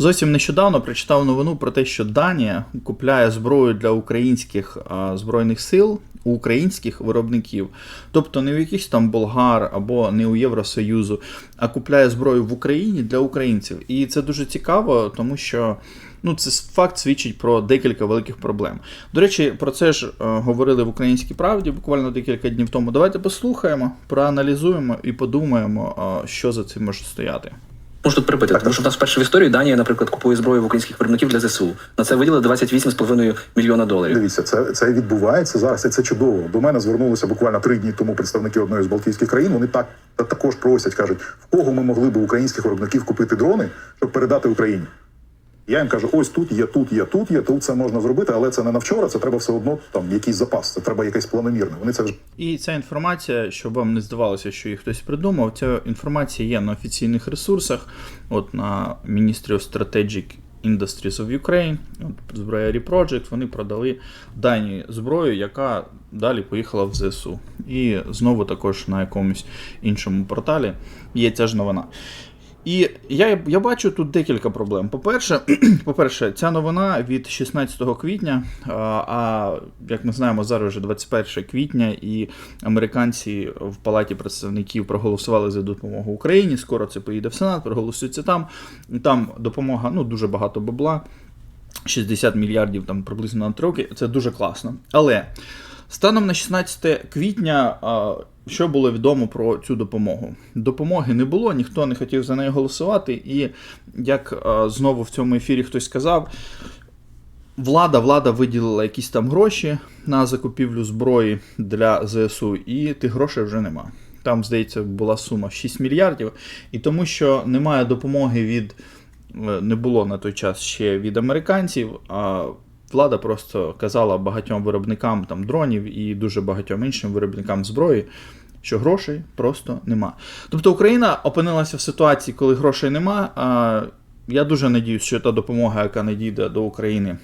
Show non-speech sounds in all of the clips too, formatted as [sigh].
Зовсім нещодавно прочитав новину про те, що Данія купляє зброю для українських збройних сил у українських виробників, тобто не у якихось там болгар або не у Євросоюзу, а купляє зброю в Україні для українців. І це дуже цікаво, тому що. Ну, це факт свідчить про декілька великих проблем. До речі, про це ж говорили в українській правді буквально декілька днів тому. Давайте послухаємо, проаналізуємо і подумаємо, що за цим може стояти. Можу тут припити, тому що в нас вперше в історії Данія, наприклад, купує зброю в українських виробників для ЗСУ. На це виділили 28,5 мільйона доларів. Дивіться, це, це відбувається зараз, і це чудово. До мене звернулися буквально три дні тому представники одної з Балтійських країн. Вони так та також просять, кажуть, в кого ми могли б українських виробників купити дрони, щоб передати Україні. Я їм кажу, ось тут є, тут є, тут є, тут це можна зробити, але це не на вчора, це треба все одно там якийсь запас, це треба якесь планомірне. Вони це вже І ця інформація, щоб вам не здавалося, що її хтось придумав, ця інформація є на офіційних ресурсах, от на Ministry of Strategic Industries of Ukraine, от зброя Project, вони продали дані зброю, яка далі поїхала в ЗСУ. І знову також на якомусь іншому порталі є ця ж новина. І я, я бачу тут декілька проблем. По-перше, [clears throat] по-перше, ця новина від 16 квітня. А, як ми знаємо, зараз вже 21 квітня, і американці в Палаті представників проголосували за допомогу Україні. Скоро це поїде в Сенат, проголосується там. Там допомога, ну дуже багато бабла. 60 мільярдів там приблизно на 3 роки. Це дуже класно. Але станом на 16 квітня. Що було відомо про цю допомогу? Допомоги не було, ніхто не хотів за неї голосувати. І як е, знову в цьому ефірі хтось сказав, влада влада виділила якісь там гроші на закупівлю зброї для ЗСУ, і тих грошей вже нема. Там, здається, була сума 6 мільярдів. І тому, що немає допомоги від е, не було на той час ще від американців. а Влада просто казала багатьом виробникам там дронів і дуже багатьом іншим виробникам зброї, що грошей просто нема. Тобто Україна опинилася в ситуації, коли грошей нема. А я дуже надіюсь, що та допомога, яка надійде до України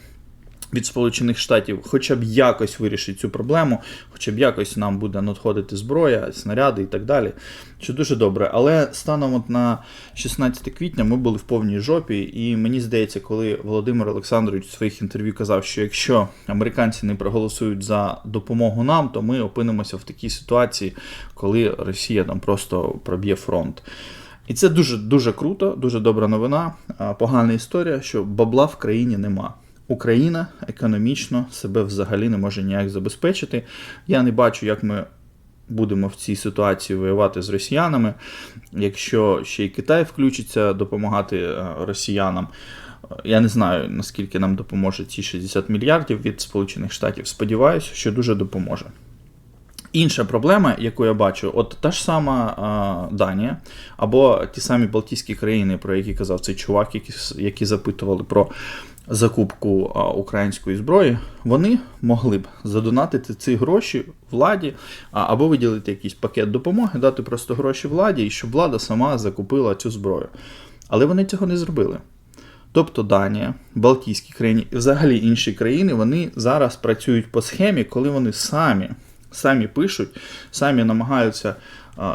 від Сполучених Штатів, хоча б якось вирішить цю проблему, хоча б якось нам буде надходити зброя, снаряди і так далі. Що дуже добре. Але станом от на 16 квітня ми були в повній жопі, і мені здається, коли Володимир Олександрович в своїх інтерв'ю казав, що якщо американці не проголосують за допомогу нам, то ми опинимося в такій ситуації, коли Росія там просто проб'є фронт. І це дуже дуже круто, дуже добра новина. Погана історія, що бабла в країні нема. Україна економічно себе взагалі не може ніяк забезпечити. Я не бачу, як ми будемо в цій ситуації воювати з росіянами. Якщо ще й Китай включиться допомагати е, росіянам. Я не знаю, наскільки нам допоможе ці 60 мільярдів від Сполучених Штатів. Сподіваюся, що дуже допоможе. Інша проблема, яку я бачу, от та ж сама а, Данія, або ті самі Балтійські країни, про які казав цей чувак, які, які запитували про закупку української зброї, вони могли б задонатити ці гроші владі або виділити якийсь пакет допомоги, дати просто гроші владі, і щоб влада сама закупила цю зброю. Але вони цього не зробили. Тобто Данія, Балтійські країни і взагалі інші країни вони зараз працюють по схемі, коли вони самі самі пишуть, самі намагаються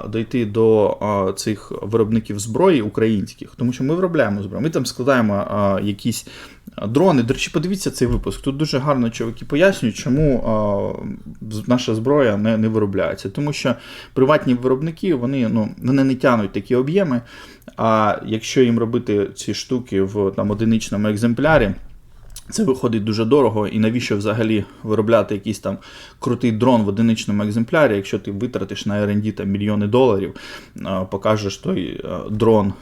дойти до цих виробників зброї українських, тому що ми виробляємо зброю. Ми там складаємо якісь дрони. До речі, подивіться цей випуск. Тут дуже гарно чоловіки пояснюють, чому наша зброя не не виробляється. Тому що приватні виробники вони ну, вони не тянуть такі об'єми. А якщо їм робити ці штуки в там одиничному екземплярі. Це виходить дуже дорого, і навіщо взагалі виробляти якийсь там крутий дрон в одиничному екземплярі, якщо ти витратиш на R&D там мільйони доларів, покажеш той дрон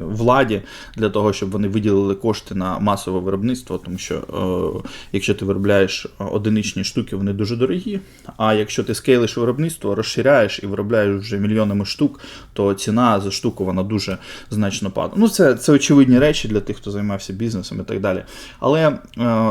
владі для того, щоб вони виділили кошти на масове виробництво, тому що якщо ти виробляєш одиничні штуки, вони дуже дорогі. А якщо ти скейлиш виробництво, розширяєш і виробляєш вже мільйонами штук, то ціна за штуку вона дуже значно падає. Ну, це, це очевидні речі для тих, хто займався бізнесом і так далі. Але е,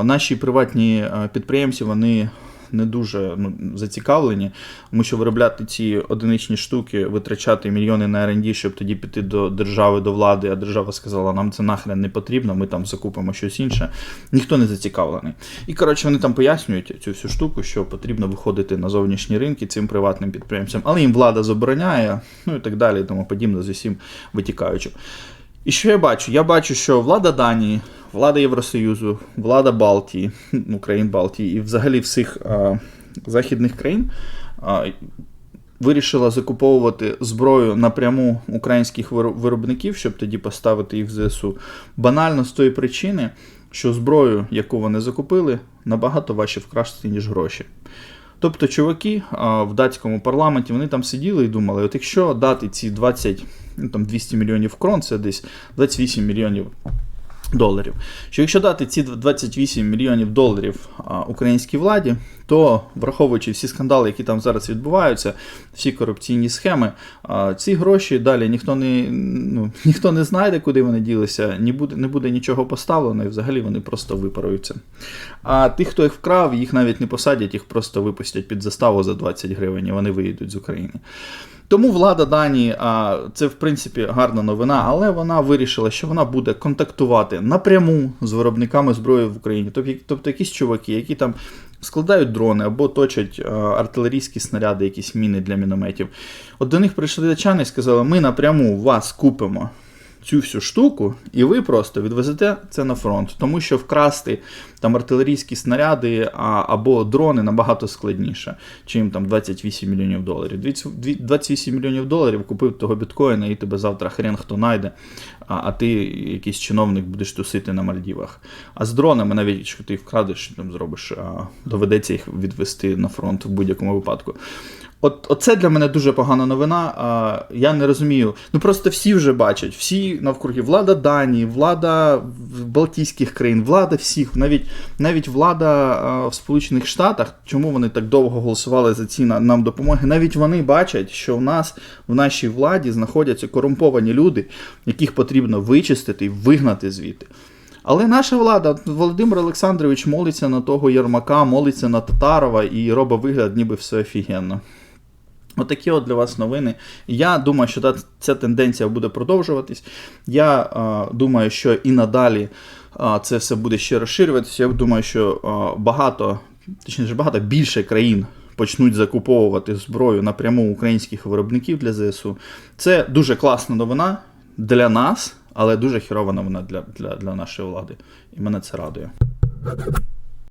наші приватні е, підприємці вони не дуже ну, зацікавлені, тому що виробляти ці одиничні штуки, витрачати мільйони на R&D, щоб тоді піти до держави, до влади, а держава сказала, нам це нахрен не потрібно, ми там закупимо щось інше. Ніхто не зацікавлений. І коротше, вони там пояснюють цю всю штуку, що потрібно виходити на зовнішні ринки цим приватним підприємцям, але їм влада забороняє, ну і так далі, тому подібне з усім витікаючи. І що я бачу? Я бачу, що влада Данії, влада Євросоюзу, влада Балтії, ну, країн Балтії і взагалі всіх а, західних країн а, вирішила закуповувати зброю напряму українських виробників, щоб тоді поставити їх в ЗСУ. Банально з тої причини, що зброю, яку вони закупили, набагато важче вкрасти, ніж гроші. Тобто, чуваки а, в датському парламенті вони там сиділи і думали: от якщо дати ці 20, ну там 200 мільйонів крон, це десь 28 мільйонів доларів. Що якщо дати ці 28 мільйонів доларів українській владі, то враховуючи всі скандали, які там зараз відбуваються, всі корупційні схеми, ці гроші далі ніхто не, ну, ніхто не знайде, куди вони ділися, не буде, не буде нічого поставлено, і взагалі вони просто випаруються. А тих, хто їх вкрав, їх навіть не посадять, їх просто випустять під заставу за 20 гривень, і вони виїдуть з України. Тому влада Данії, а це в принципі гарна новина, але вона вирішила, що вона буде контактувати напряму з виробниками зброї в Україні. Тобто, тобто якісь чуваки, які там складають дрони або точать артилерійські снаряди, якісь міни для мінометів. От до них прийшли датчани і сказали: ми напряму вас купимо цю всю штуку, і ви просто відвезете це на фронт, тому що вкрасти там артилерійські снаряди а, або дрони набагато складніше, чим там 28 мільйонів доларів. Дві- дві- 28 мільйонів доларів купив того біткоїна, і тебе завтра хрен хто найде, а, а ти якийсь чиновник будеш тусити на Мальдівах. А з дронами, навіть якщо ти їх вкрадеш, там зробиш, а, доведеться їх відвести на фронт в будь-якому випадку. От, оце для мене дуже погана новина. А, я не розумію. Ну просто всі вже бачать, всі навкруги, влада Данії, влада Балтійських країн, влада всіх, навіть, навіть влада а, в Сполучених Штатах, чому вони так довго голосували за ці нам допомоги, навіть вони бачать, що в нас в нашій владі знаходяться корумповані люди, яких потрібно вичистити і вигнати звідти. Але наша влада, Володимир Олександрович молиться на того Єрмака, молиться на Татарова і робить вигляд, ніби все офігенно. Отакі от для вас новини. Я думаю, що ця тенденція буде продовжуватись. Я е, думаю, що і надалі е, це все буде ще розширюватися. Я думаю, що е, багато, точніше, багато більше країн почнуть закуповувати зброю напряму українських виробників для ЗСУ. Це дуже класна новина для нас, але дуже хірова новина для, для, для нашої влади. І мене це радує.